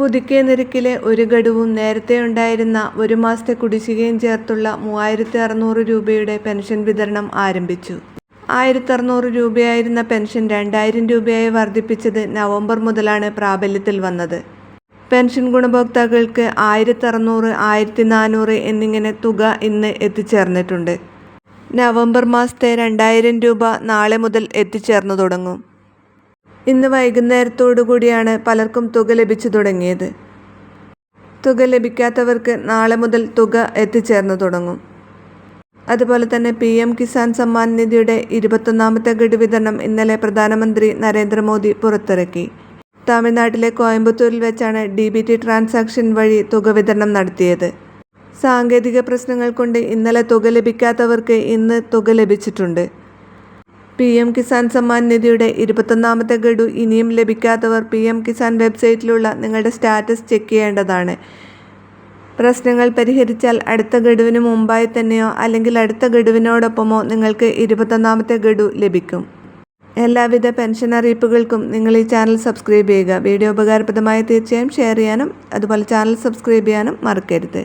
പുതുക്കിയ നിരക്കിലെ ഒരു ഗഡുവും നേരത്തെ ഉണ്ടായിരുന്ന ഒരു മാസത്തെ കുടിശ്ശികയും ചേർത്തുള്ള മൂവായിരത്തി അറുന്നൂറ് രൂപയുടെ പെൻഷൻ വിതരണം ആരംഭിച്ചു. ആയിരത്തി അറുന്നൂറ് രൂപയായിരുന്ന പെൻഷൻ രണ്ടായിരം രൂപയായി വർദ്ധിപ്പിച്ചത് നവംബർ മുതലാണ് പ്രാബല്യത്തിൽ വന്നത്. പെൻഷൻ ഗുണഭോക്താക്കൾക്ക് ആയിരത്തി അറുന്നൂറ് ആയിരത്തി നാനൂറ് എന്നിങ്ങനെ തുക ഇന്ന് എത്തിച്ചേർന്നിട്ടുണ്ട്. നവംബർ മാസത്തെ രണ്ടായിരം രൂപ നാളെ മുതൽ എത്തിച്ചേർന്നു തുടങ്ങും. ഇന്ന് വൈകുന്നേരത്തോടു കൂടിയാണ് പലർക്കും തുക ലഭിച്ചു തുടങ്ങിയത്. തുക ലഭിക്കാത്തവർക്ക് നാളെ മുതൽ തുക എത്തിച്ചേർന്നു തുടങ്ങും. അതുപോലെ തന്നെ പി എം കിസാൻ സമ്മാൻ നിധിയുടെ ഇരുപത്തൊന്നാമത്തെ ഗഡു വിതരണം ഇന്നലെ പ്രധാനമന്ത്രി നരേന്ദ്രമോദി പുറത്തിറക്കി. തമിഴ്നാട്ടിലെ കോയമ്പത്തൂരിൽ വെച്ചാണ് ഡി ബി ടി ട്രാൻസാക്ഷൻ വഴി തുക വിതരണം നടത്തിയത്. സാങ്കേതിക പ്രശ്നങ്ങൾ കൊണ്ട് ഇന്നലെ തുക ലഭിക്കാത്തവർക്ക് ഇന്ന് തുക ലഭിച്ചിട്ടുണ്ട്. പി എം കിസാൻ സമ്മാൻ നിധിയുടെ ഇരുപത്തൊന്നാമത്തെ ഗഡു ഇനിയും ലഭിക്കാത്തവർ പി എം കിസാൻ വെബ്സൈറ്റിലുള്ള നിങ്ങളുടെ സ്റ്റാറ്റസ് ചെക്ക് ചെയ്യേണ്ടതാണ്. പ്രശ്നങ്ങൾ പരിഹരിച്ചാൽ അടുത്ത ഗഡുവിന് മുമ്പായി തന്നെയോ അല്ലെങ്കിൽ അടുത്ത ഗഡുവിനോടൊപ്പമോ നിങ്ങൾക്ക് ഇരുപത്തൊന്നാമത്തെ ഗഡു ലഭിക്കും. എല്ലാവിധ പെൻഷൻ അറിയിപ്പുകൾക്കും നിങ്ങൾ ഈ ചാനൽ സബ്സ്ക്രൈബ് ചെയ്യുക. വീഡിയോ ഉപകാരപ്രദമായി തീർച്ചയായും ഷെയർ ചെയ്യാനും അതുപോലെ ചാനൽ സബ്സ്ക്രൈബ് ചെയ്യാനും മറക്കരുത്.